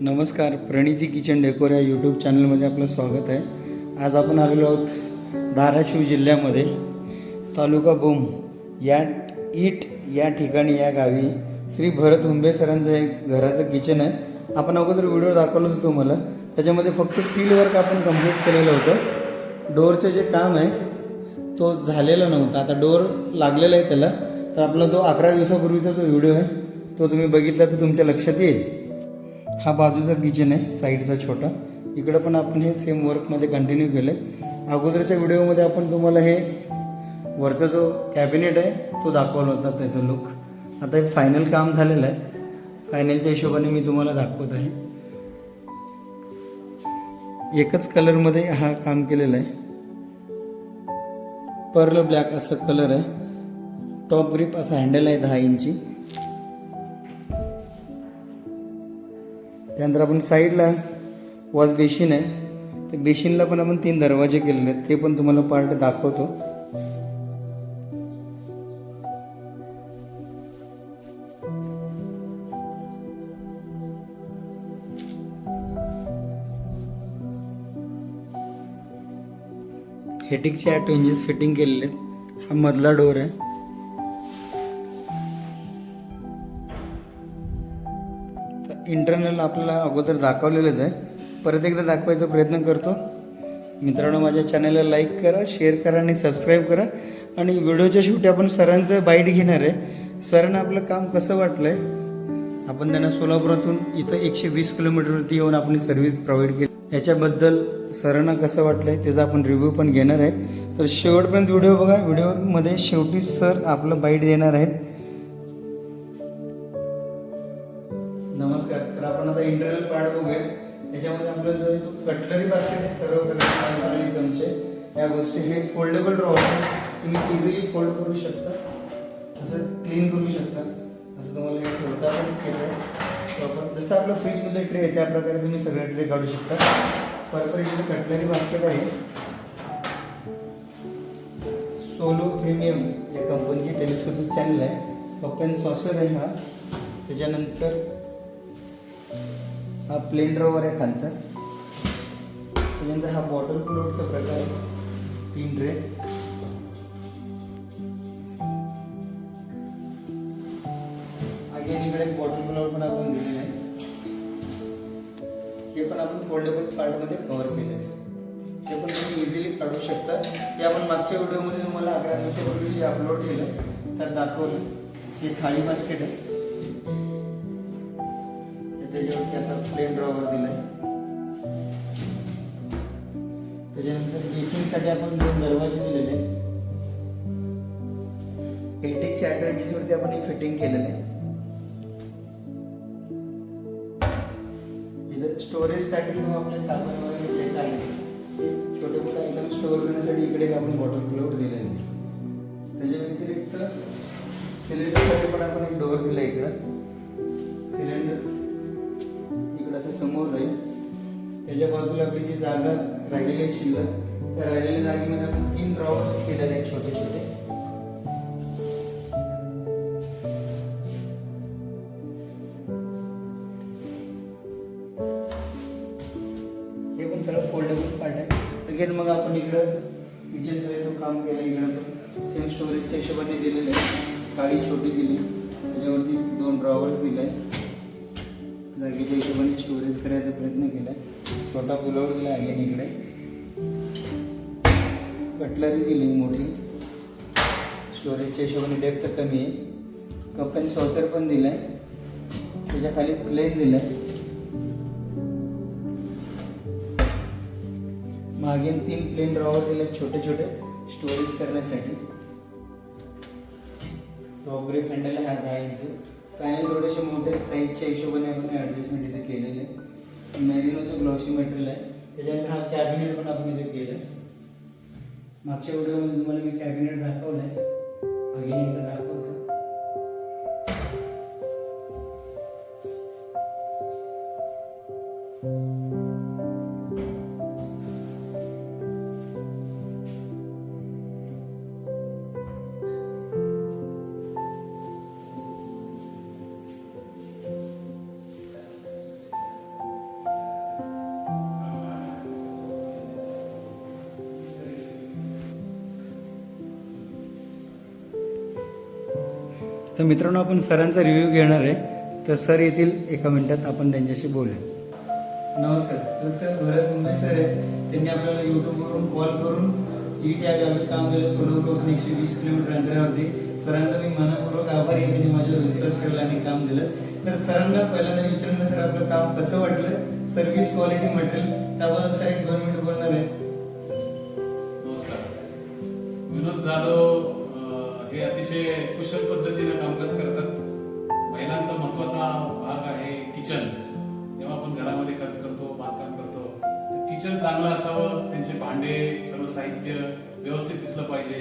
नमस्कार Praniti kitchen decor या YouTube चॅनलमध्ये आपलं स्वागत आहे. आज आपण आलेलो आहोत धाराशिव जिल्ह्यामध्ये तालुका बोम या ईट या ठिकाणी या गावी. श्री भरत हुंबे सरांचं एक घराचं किचन आहे. आपण अगोदर व्हिडिओ दाखवलं होतो तुम्हाला. त्याच्यामध्ये फक्त स्टील वर्क आपण कंप्लीट केलेलं होतं. डोअरचं जे काम आहे तो झालेला नव्हता. आता डोअर लागलेला आहे त्याला. तर आपला तो अकरा दिवसापूर्वीचा जो व्हिडिओ आहे तो तुम्ही बघितला तर तुमच्या लक्षात येईल. हा बाजूचा किचन आहे साईडचा छोटा. इकडं पण आपण हे सेम वर्कमध्ये कंटिन्यू केलं आहे अगोदरच्या व्हिडिओमध्ये आपण तुम्हाला हे वरचा जो कॅबिनेट आहे तो दाखवला होता त्याचा लुक आता हे फायनल काम झालेलं आहे. फायनलच्या हिशोबाने मी तुम्हाला दाखवत आहे. एकच कलरमध्ये हा काम केलेला आहे. पर्ल ब्लॅक असं कलर आहे. टॉप ग्रीप असा हँडल आहे दहा इंची. त्यानंतर आपण साईडला वॉश बेसिन आहे. त्या बेसिनला पण आपण तीन दरवाजे केलेले आहेत. ते पण तुम्हाला पार्ट दाखवतो. हेटिकचे ॲटो इंजेस फिटिंग केलेले आहेत. हा मधला डोर आहे. इंटरनल आपल्याला अगोदर दाखवलेलंच आहे. परत एकदा दाखवायचा प्रयत्न करतो. मित्रांनो माझ्या चॅनलला लाईक करा शेअर करा आणि सबस्क्राईब करा. आणि व्हिडिओच्या शेवटी आपण सरांचं बाईट घेणार आहे. सरांना आपलं काम कसं वाटलं आहे आपण त्यांना सोलापुरातून इथं एकशे वीस किलोमीटरवरती येऊन आपण सर्व्हिस प्रोव्हाइड केली. याच्याबद्दल सरांना कसं वाटलं आहे त्याचा आपण रिव्ह्यू पण घेणार आहे. तर शेवटपर्यंत व्हिडिओ बघा. व्हिडिओमध्ये शेवटी सर आपलं बाईट देणार आहेत. कटलरी बास्केट सर्व प्रकारचे चमचे या गोष्टी. हे फोल्डेबल ड्रॉवर तुम्ही इझिली फोल्ड करू शकता. असं क्लीन करू शकता. असं तुम्हाला हे ठेवता पण केलं प्रॉपर जसं आपलं फ्रीजमध्ये ट्रे आहे त्या प्रकारे तुम्ही सगळे ट्रे काढू शकता. परत इथे कटलरी बास्केट आहे. सोलो प्रीमियम या कंपनीची टेलिस्कोपिक चॅनल आहे. पप्पन सॉसर आहे हा. त्याच्यानंतर हा प्लेन ड्रॉवर आहे खालचा. त्याच्यानंतर हा बॉटल प्लोटचा प्रकार आहे. तीन ट्रे अगेन इकडे बॉटल प्लोट पण आपण दिलेलं आहे. ते पण आपण फोल्डेबल पार्टमध्ये कव्हर केले आहे. ते पण तुम्ही इझिली काढू शकता. ते आपण मागच्या व्हिडिओमध्ये तुम्हाला अकरा दिवसापूर्वी जे अपलोड केलं. त्यात दाखवलं. हे थाळी बास्केट आहे. त्याच्यावरती असा प्लेन ड्रॉवर दिलाय. साठी आपण दोन दरवाजे दिलेले आहेत. पेटेकच्या वरती आपण हे फिटिंग केलेलं आहे. इथं स्टोरेजसाठी मग आपले सामान वगैरे जे काही छोटे मोठे आयटम स्टोअर करण्यासाठी इकडे आपण बॉटल क्लोड दिलेले आहे. त्याच्या व्यतिरिक्त सिलेंडरसाठी पण आपण एक डोअर दिला इकडं. सिलेंडर इकडं असं समोर राहील. त्याच्या बाजूला आपली जी जागा राहिलेली आहे शिल्लक त्या राहिलेल्या जागेमध्ये आपण तीन ड्रॉवर्स केलेले आहेत छोटे छोटे. हे पण सगळं फोल्डेबल पार्ट आहे. अगेन मग आपण इकडं किचनचं तो काम केलं इकडं पण सेम स्टोरेजच्या हिशोबाने दिलेलं आहे. काळी छोटी दिली. त्याच्यावरती दोन ड्रॉवर्स दिले. आहे जागेच्या हिशोबाने स्टोरेज करायचा प्रयत्न केला. छोटा पुलावर दिला अगेन इकडे. कटलरी दिली मोठी. स्टोरेजच्या हिशोबाने डेप्थ कमी आहे. कप आणि सॉसर पण दिलं आहे त्याच्याखाली प्लेन दिलं आहे मागे तीन प्लेन ड्रॉवर दिले छोटे छोटे स्टोरेज करण्यासाठी. टॉप ग्रेप हँडल हा दहा इंच पॅनल थोडेसे मोठ्या साईजच्या हिशोबाने आपण ॲडजस्टमेंट इथे केलेले आहे. मेरिनोचं ग्लॉसी मटेरियल आहे. त्याच्यानंतर हा कॅबिनेट पण आपण इथे केलं मागच्या व्हिडिओमध्ये तुम्हाला मी कॅबिनेट दाखवलं आहे अगेन एकदा दाखव तर मित्रांनो आपण सरांचा रिव्ह्यू घेणार आहे. तर सर येतील एका मिनिटात आपण त्यांच्याशी बोलूया. नमस्कार. तर सर भरत मुंबई सर आहे त्यांनी आपल्याला यूट्यूबवरून कॉल करून ईट या गावी काम केलं. सोलापूरपासून एकशे वीस किलोमीटर अंतरावरती. सरांचा मी मनपूर्वक आभारी आहे. त्यांनी माझ्यावर विश्वास ठेवला आणि काम दिलं. तर सरांना पहिल्यांदा विचारलं सर आपलं काम कसं वाटलं? सर्व्हिस क्वालिटी मटेरियल त्याबद्दल सर एक दोन मिनिट बोलणार आहे नमस्कार. विनोद जाधव हे अतिशय कुशल पद्धतीने कामकाज करतात. महिलांचा महत्त्वाचा भाग आहे किचन. जेव्हा आपण घरामध्ये खर्च करतो बांधकाम करतो तर किचन चांगलं असावं त्यांचे भांडे सर्व साहित्य व्यवस्थित दिसलं पाहिजे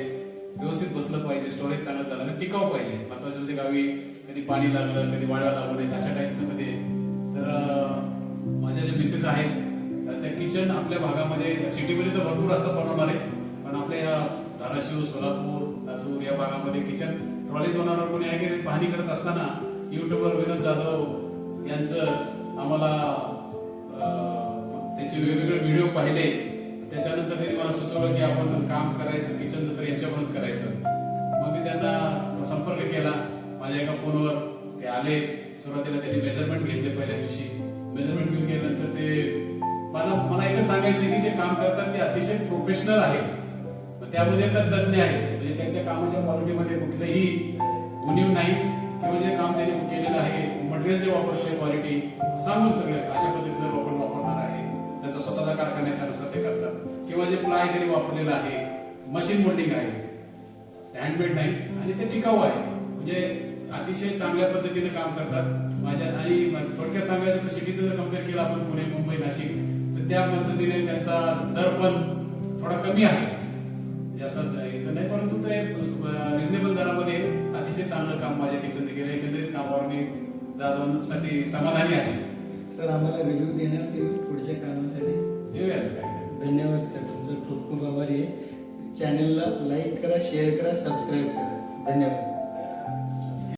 व्यवस्थित बसलं पाहिजे स्टोरेज चांगलं झालं आणि टिकाव पाहिजे. महत्त्वाचे म्हणजे गावी कधी पाणी लागलं कधी वाळवा लागू नये अशा टाईपचं कधी तर माझ्या ज्या मिसेस आहेत त्या किचन आपल्या भागामध्ये सिटीमध्ये तर भरपूर असतं बनवणार आहे पण आपल्या धाराशिव सोलापूर लातूर या भागामध्ये किचन ट्रॉलीज बनवणार कोणी आहे की पाहणी करत असताना युट्यूबवर विनोद जाधव यांचं आम्हाला त्यांचे वेगवेगळे व्हिडिओ पाहिले. त्याच्यानंतर त्यांनी मला सुचवलं की आपण काम करायचं किचनचं तर यांच्याकडूनच करायचं. मग मी त्यांना संपर्क केला माझ्या एका फोनवर. ते आले. सुरुवातीला त्यांनी मेजरमेंट घेतले पहिल्या दिवशी. मेजरमेंट घेऊन गेल्यानंतर ते मला मला एकच सांगायचं की जे काम करतात ते अतिशय प्रोफेशनल आहे त्यामध्ये तर तज्ञ आहे म्हणजे त्यांच्या कामाच्या क्वालिटीमध्ये कुठलंही उणीव नाही किंवा जे काम त्यांनी केलेलं आहे मटेरियल जे वापरलेले क्वालिटी सांगून सगळे अशा पद्धतीचं आपण वापरणार आहे त्यांचा स्वतःचा कारखाना आहे, त्यानुसार ते करतात. किंवा जे प्लाय त्यांनी वापरलेलं आहे मशीन मोल्डिंग आहे हँडमेड नाही. आणि ते टिकाऊ आहे. म्हणजे अतिशय चांगल्या पद्धतीने काम करतात. माझ्या आणि थोडक्यात सांगायचं तर सिटीचं जर कंपेअर केलं आपण पुणे मुंबई नाशिक तर त्या पद्धतीने त्यांचा दर पण थोडा कमी आहे. म्हणजे असं नाही परंतु ते रिझनेबल दरामध्ये अतिशय चांगलं काम माझ्या किचनचं केलं. एकंदरीत कामावर मी जाधवसाठी समाधानी आहे. सर आम्हाला रिव्ह्यू देणार तुम्ही पुढच्या कामासाठी? धन्यवाद सर. तुमचं खूप खूप आभारी आहे. चॅनलला लाईक करा शेअर करा सबस्क्राईब करा. धन्यवाद.